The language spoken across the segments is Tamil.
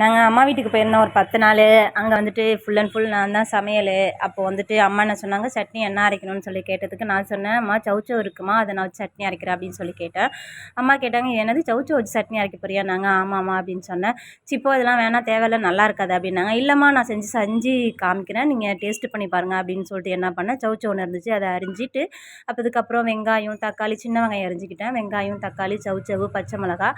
நாங்கள் அம்மா வீட்டுக்கு போயிருந்தோம் ஒரு பத்து நாள். அங்கே வந்துட்டு ஃபுல் அண்ட் ஃபுல் நான் தான் சமையல். அப்போது வந்துட்டு அம்மா என்ன சொன்னாங்க சட்னி என்ன அரைக்கணும்னு சொல்லி கேட்டதுக்கு நான் சொன்னேன் அம்மா சவுச்சோ இருக்குமா? அதை நான் வச்சு சட்னி அரைக்கிறேன் அப்படின்னு சொல்லி கேட்டேன். அம்மா கேட்டாங்க என்னது சவுச்சோ வச்சு சட்னி அரைக்க போறியா? நாங்கள் ஆமாம்மா அப்படின்னு சொன்னேன். சிப்போ இதெல்லாம் வேணாம் தேவையில்ல நல்லா இருக்காது அப்படின்னாங்க. இல்லைம்மா நான் செஞ்சு செஞ்சு காமிக்கிறேன் நீங்கள் டேஸ்ட் பண்ணி பாருங்கள் அப்படின்னு சொல்லிட்டு என்ன பண்ணேன். சவுச்சோ ஒன்று இருந்துச்சு அதை அரிஞ்சிட்டு அப்போதுக்கப்புறம் வெங்காயம் தக்காளி சின்ன வெங்காயம் அரிஞ்சிக்கிட்டேன். வெங்காயம் தக்காளி சவுச்சவு பச்சை மிளகா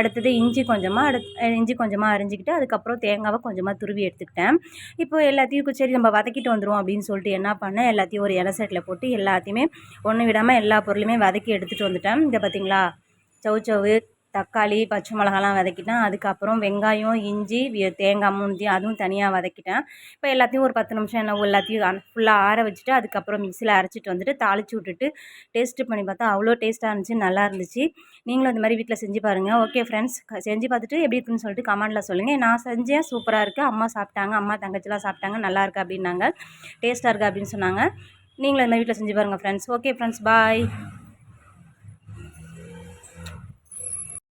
அடுத்தது இஞ்சி கொஞ்சமாக அடுத்து இஞ்சி கொஞ்சமாக அரிஞ்சிக்கிட்டேன். வதக்கிட்டு அதுக்கப்புறம் தேங்காவை கொஞ்சமாக துருவி எடுத்துக்கிட்டேன். இப்போ எல்லாத்தையும் சரி நம்ம வதக்கிட்டு வந்துடும் அப்படின்னு சொல்லிட்டு என்ன பண்ணேன் எல்லாத்தையும் ஒரு இலை செட்டில் போட்டு எல்லாத்தையுமே ஒன்று விடாமல் எல்லா பொருளையுமே வதக்கி எடுத்துகிட்டு வந்துட்டேன். இதை பார்த்தீங்களா சவு தக்காளி பச்சை மிளகாலாம் வதக்கிட்டேன். அதுக்கப்புறம் வெங்காயம் இஞ்சி தேங்காய் மூஞ்சி அதுவும் தனியாக வதக்கிட்டேன். இப்போ எல்லாத்தையும் ஒரு பத்து நிமிஷம் என்ன எல்லாத்தையும் ஃபுல்லாக ஆற வச்சுட்டு அதுக்கப்புறம் மிக்சியில் அரைச்சிட்டு வந்துட்டு தாளித்து விட்டுட்டு டேஸ்ட்டு பண்ணி பார்த்தா அவ்வளோ டேஸ்ட்டாக இருந்துச்சு நல்லா இருந்துச்சு. நீங்களும் இந்த மாதிரி வீட்டில் செஞ்சு பாருங்கள் ஓகே ஃப்ரெண்ட்ஸ் செஞ்சு பார்த்துட்டு எப்படி இருக்குன்னு சொல்லிட்டு கமெண்ட்டில் சொல்லுங்கள் நான் செஞ்சேன் சூப்பராக இருக்குது அம்மா சாப்பிட்டாங்க அம்மா தங்கச்சிலாம் சாப்பிட்டாங்க நல்லா இருக்குது அப்படின்னாங்க. டேஸ்ட்டாக இருக்குது அப்படின்னு சொன்னாங்க. நீங்களும் இந்த மாதிரி வீட்டில் செஞ்சு பாருங்கள் ஃப்ரெண்ட்ஸ் ஓகே ஃப்ரெண்ட்ஸ் பாய்